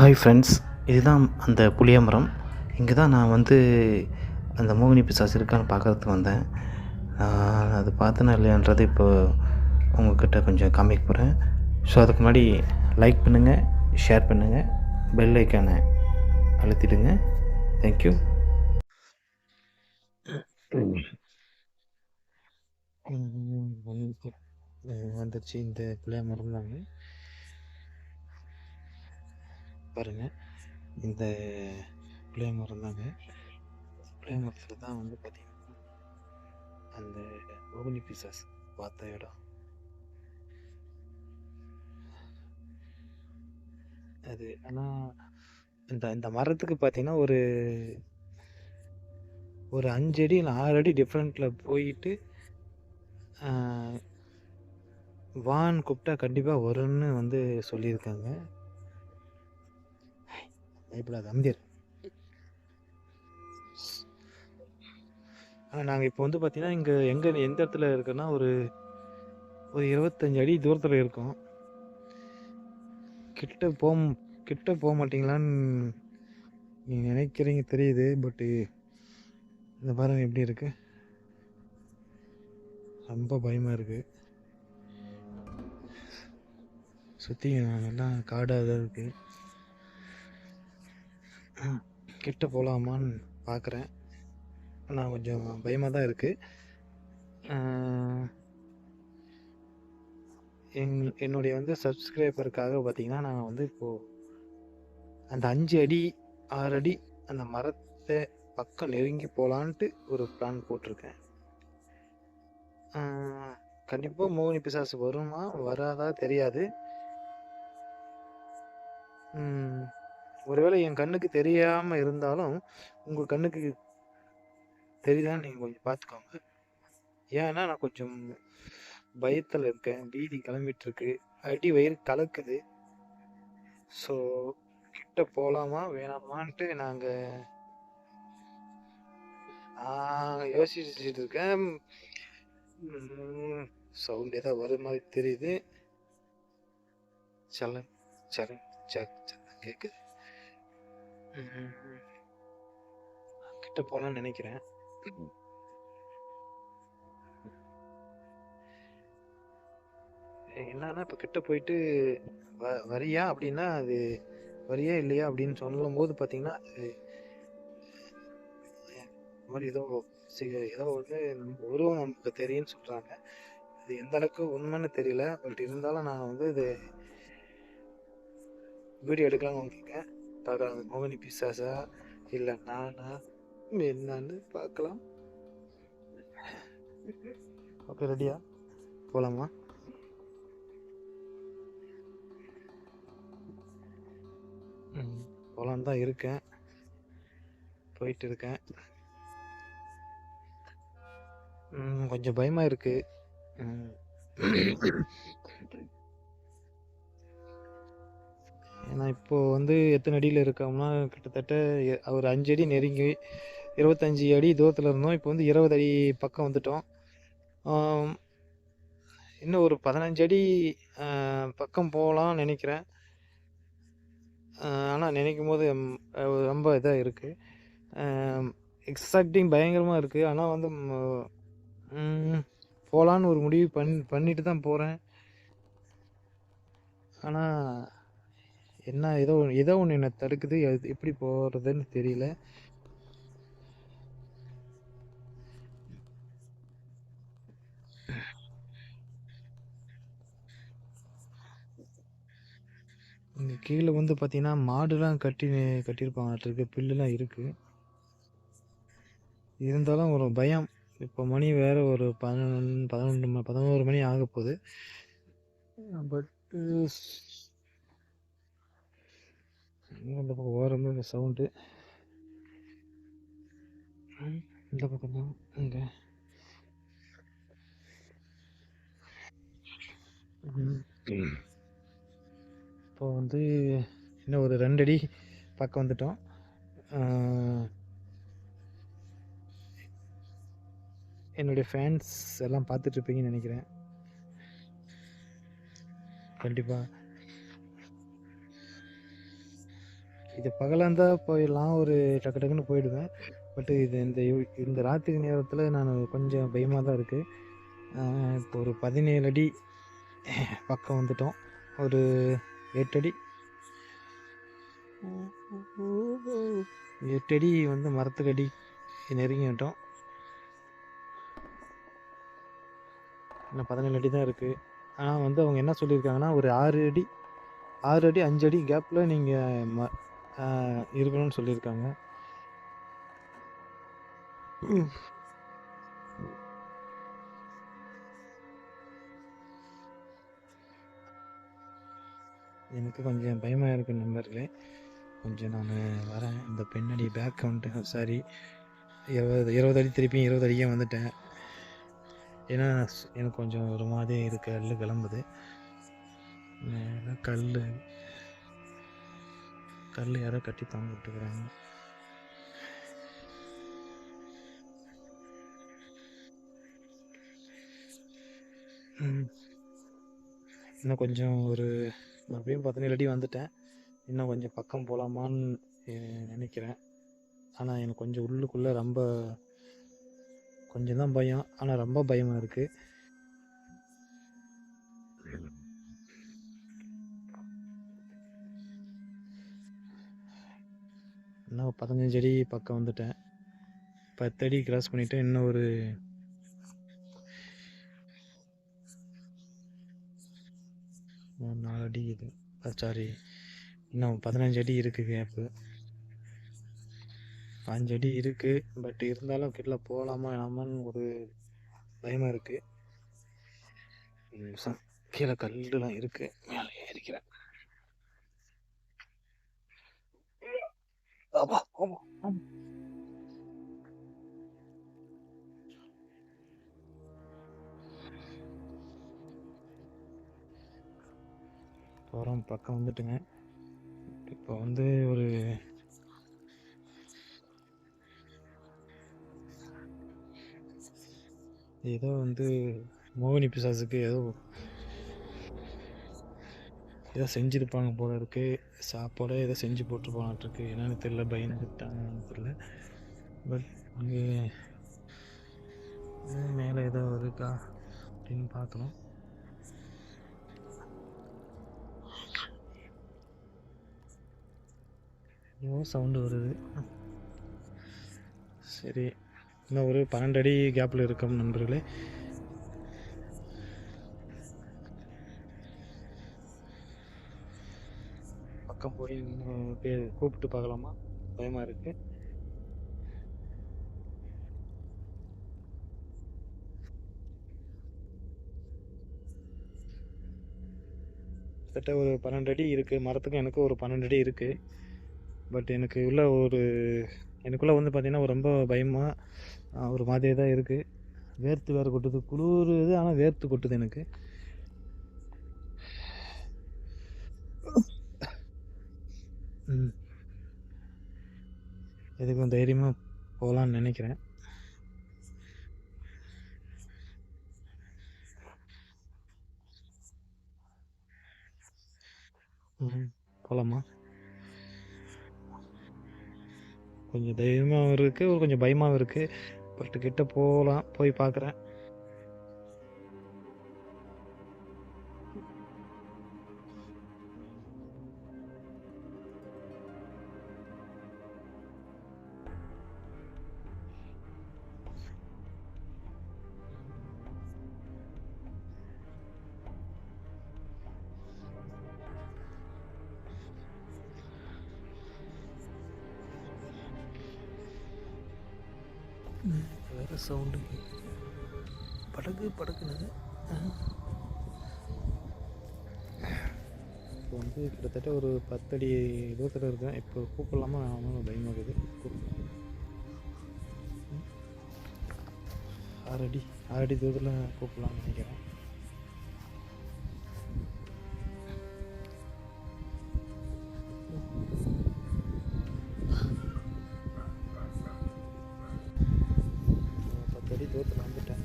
Hi friends இதுதான் அந்த புளியமரம். இங்கே தான் நான் வந்து அந்த மோகினி பிசாசு இருக்கான்னு பார்க்கறதுக்கு வந்தேன். நான் அது பார்த்தேனா இல்லையான்றது இப்போ உங்கள்கிட்ட கொஞ்சம் காமிக்க போகிறேன் ஸோ அதுக்கு முன்னாடி லைக் பண்ணுங்கள் ஷேர் பண்ணுங்கள் பெல் ஐக்கானை அழுத்திடுங்க. தேங்க்யூ வந்துடுச்சு இந்த புளிய மரம் தாங்க. பாருங்கள் இந்த புளிய மரம் தாங்க. புளிய மரத்தில் தான் வந்து பார்த்தீங்கன்னா அந்த ஓகனி பிசாஸ் பார்த்த இடம். அது ஆனால் இந்த இந்த மரத்துக்கு பார்த்தீங்கன்னா ஒரு ஒரு அஞ்சு அடி இல்லை ஆறு அடி டிஃப்ரெண்ட்டில் போயிட்டு வான் கூப்பிட்டா கண்டிப்பாக வரும்னு வந்து சொல்லியிருக்காங்க. பயப்படாது அம்பியர் ஆனால் நாங்கள் இப்போ வந்து பார்த்தீங்கன்னா இங்கே எங்கே எந்த இடத்துல இருக்குன்னா ஒரு ஒரு இருபத்தஞ்சு அடி தூரத்தில் இருக்கோம். கிட்ட போக கிட்ட போக மாட்டீங்களான்னு நீங்கள் நினைக்கிறீங்க தெரியுது. பட்டு இந்த பாரம் எப்படி இருக்கு. ரொம்ப பயமாக இருக்கு. சுற்றி எல்லாம் காடாக தான் இருக்குது கிட்ட போகலாமான்னு பார்க்குறேன் ஆனால் கொஞ்சம் பயமாக தான் இருக்குது எங் என்னுடைய வந்து சப்ஸ்கிரைபருக்காக பார்த்தீங்கன்னா நான் வந்து இப்போது அந்த அஞ்சு அடி ஆறு அடி அந்த மரத்தை பக்கம் நெருங்கி போகலான்ட்டு ஒரு பிளான் போட்டிருக்கேன். கண்டிப்பாக மோகினி பிசாசு வருமா வராதா தெரியாது. ஒருவேளை என் கண்ணுக்கு தெரியாமல் இருந்தாலும் உங்கள் கண்ணுக்கு தெரியுதான்னு நீங்கள் கொஞ்சம் பார்த்துக்கோங்க ஏன்னா நான் கொஞ்சம் பயத்தில் இருக்கேன். பீதி கிளம்பிட்டுருக்கு. அடி வயிறு கலக்குது. ஸோ கிட்ட போகலாமா வேணாமான்ட்டு நாங்கள் யோசிச்சுட்டு இருக்கேன். சவுண்ட் ஏதோ வர மாதிரி தெரியுது. சல சல சக் சத்தம் கேட்குது கிட்ட போகலான்னு நினைக்கிறேன். என்னன்னா இப்போ கிட்ட போயிட்டு வ வரியா அப்படின்னா அது வரியா இல்லையா அப்படின்னு சொல்லும் போது பாத்தீங்கன்னா மாதிரி ஏதோ ஏதோ வந்து நம்ம உருவம் நமக்கு தெரியும்னு சொல்கிறாங்க அது எந்த அளவுக்கு உண்மைன்னு தெரியல. பட் இருந்தாலும் நான் வந்து இது வீடியோ எடுக்கலாம்னு வந்திருக்கேன் பார்க்கலாம் மோகினி பிசாசா? இல்லை நானா? என்னன்னு பார்க்கலாம். ஓகே ரெடியா? போகலாமா போகலான்னு தான் இருக்கேன். போயிட்டு இருக்கேன். கொஞ்சம் பயமாக இருக்குது ஏன்னா இப்போது வந்து எத்தனை அடியில் இருக்கோம்னா கிட்டத்தட்ட ஒரு அஞ்சு அடி நெருங்கி இருபத்தஞ்சி அடி தூரத்தில் இருந்தோம். இப்போ வந்து இருபது அடி பக்கம் வந்துட்டோம். இன்னும் ஒரு பதினஞ்சு அடி பக்கம் போகலாம்னு நினைக்கிறேன். ஆனால் நினைக்கும் போது ரொம்ப இதாக இருக்குது எக்ஸைட்டிங் பயங்கரமாக இருக்குது ஆனால் வந்து போகலான்னு ஒரு முடிவு பண் பண்ணிட்டு தான் போகிறேன் ஆனால் என்ன ஏதோ ஏதோ ஒன்று என்னை தடுக்குது. எது எப்படி போகிறதுன்னு தெரியல. இங்கே கீழே வந்து பார்த்தீங்கன்னா மாடுலாம் கட்டி கட்டியிருப்பாங்க இருக்கு. புல்லுலாம் இருக்குது இருந்தாலும் ஒரு பயம். இப்போ மணி வேறு ஒரு பதினொன்று பதினொன்று பதினோரு மணி ஆக போகுது. பட்டு இந்த பக்கம் ஓரமாக சவுண்டு. இந்த பக்கம் தான். இங்கே. இப்போ வந்து இன்னும் ஒரு ரெண்டு அடி பக்கம் வந்துட்டோம். என்னுடைய ஃபேன்ஸ் எல்லாம் பார்த்துட்ருப்பீங்கன்னு நினைக்கிறேன். கண்டிப்பாக இது பகலாக இருந்தால் போயிடலாம் ஒரு டக்கு டக்குன்னு போயிடுவேன். பட் இது இந்த இந்த ராத்திரி நேரத்தில் நான் கொஞ்சம் பயமாக தான் இருக்குது இப்போ ஒரு பதினேழு அடி பக்கம் வந்துட்டோம். ஒரு எட்டு அடி. எட்டு அடி வந்து மரத்துக்கு அடி நெருங்கிட்டோம் இன்னும் பதினேழு அடி தான் இருக்குது ஆனால் வந்து அவங்க என்ன சொல்லியிருக்காங்கன்னா ஒரு ஆறு அடி ஆறு அடி அஞ்சு அடி கேப்பில் நீங்கள் ம இருக்கணும்னு சொல்லியிருக்காங்க. எனக்கு கொஞ்சம் பயமாக இருக்கு நண்பர்களே. கொஞ்சம் நான் வரேன். இந்த பெண்ணடி பேக் கவுண்ட்டு சாரி இருபது இருபது அடி திருப்பியும் இருபது அடியே வந்துட்டேன். ஏன்னா எனக்கு கொஞ்சம் ஒரு மாதிரி இருக்குது கல் கிளம்புது. கல் கல் யாரோ கட்டி தாங்க விட்டுக்கிறாங்க இன்னும் கொஞ்சம் ஒரு மறுபடியும் பதினேழு அடி வந்துட்டேன். இன்னும் கொஞ்சம் பக்கம் போகலாமான்னு நினைக்கிறேன். ஆனால் எனக்கு கொஞ்சம் உள்ளுக்குள்ளே ரொம்ப கொஞ்சம் தான் பயம். ஆனால் ரொம்ப பயமாக இருக்குது இன்னும் பதினஞ்சு அடி பக்கம் வந்துட்டேன். பத்து அடி கிராஸ் பண்ணிவிட்டு இன்னும் ஒரு மூணு நாலு அடி இது. சாரி இன்னும் பதினஞ்சு அடி இருக்குது கேப்பு அஞ்சு அடி இருக்குது பட் இருந்தாலும் கீழே போகலாமா வேணாமான்னு ஒரு பயமாக இருக்குது கீழே கல்லுலாம் இருக்குது மேலே ஏறிக்கிறேன். ஆமா ஆமா ஆமா போகிறோம் பக்கம் வந்துட்டுங்க. இப்போ வந்து ஒரு ஏதோ வந்து மோகினி பிசாசுக்கு ஏதோ ஏதோ செஞ்சுருப்பாங்க போல இருக்கு. சாப்பாடே ஏதோ செஞ்சு போட்டு போனாட்டிருக்கு என்னென்னு தெரியல பயந்துட்டாங்கன்னு தெரியல. பட் அங்கே மேலே ஏதோ இருக்கா அப்படின்னு பார்க்கணும். ஏதோ சவுண்டு வருது. சரி இன்னும் ஒரு பன்னெண்டு அடி கேப்பில் இருக்கோம் நண்பர்களே. பக்கம் போய் கூப்பிட்டு பார்க்கலாமா? பயமாக இருக்கு. கிட்டத்தட்ட ஒரு பன்னெண்டு அடி இருக்குது மரத்துக்கும் எனக்கும் ஒரு பன்னெண்டு அடி இருக்குது பட் எனக்கு உள்ள ஒரு எனக்குள்ளே வந்து பார்த்திங்கன்னா ரொம்ப பயமாக ஒரு மாதிரியே தான் இருக்குது வேர்த்து வேறு கொட்டுது. குளிருது ஆனால் வேர்த்து கொட்டுது எனக்கு ம் எதுக்கும் தைரியமாக போகலான்னு நினைக்கிறேன். ம் போகலாமா கொஞ்சம் தைரியமாகவும் இருக்குது ஒரு கொஞ்சம் பயமாகவும் இருக்குது பட் கிட்ட போகலாம் போய் பார்க்குறேன் சவுண்டு. படகு படகுனது. இப்போ வந்து கிட்டத்தட்ட ஒரு பத்தடி தூரத்தில் இருக்கேன் இப்போ கூப்பிடலாமா? அவனும் பயமாக இருக்குது. ஆறடி ஆறடி தூரத்தில் கூப்பிடலாம்னு நினைக்கிறேன். தூரத்தில் வந்துட்டேன்.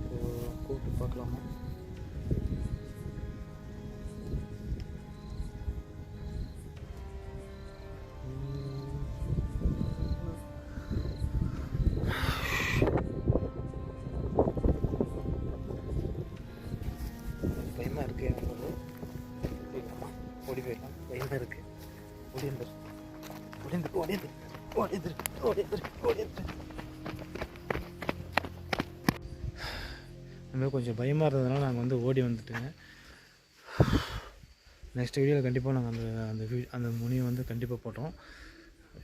இப்போது கூப்பிட்டு பார்க்கலாமா? பயமாக இருக்குது எனக்கு ஓடி போயிடலாம். பயமாக இருக்குது ஓடி வந்துரு. ஓடி வந்துரு. ஓடி வந்துரு. ஓடி வந்துரு. ஓடி வந்துரு. ஓடி வந்துரு. அதுமாதிரி கொஞ்சம் பயமாக இருந்ததுனால நாங்கள் வந்து ஓடி வந்துட்டுங்க. நெக்ஸ்ட் வீடியோவில் கண்டிப்பாக நாங்கள் அந்த அந்த வீ அந்த முனியை வந்து கண்டிப்பாக போட்டோம்.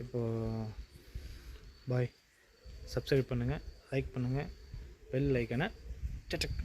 இப்போது பாய் சப்ஸ்கிரைப் பண்ணுங்கள் லைக் பண்ணுங்கள் பெல் லைக்கனை சட்டக்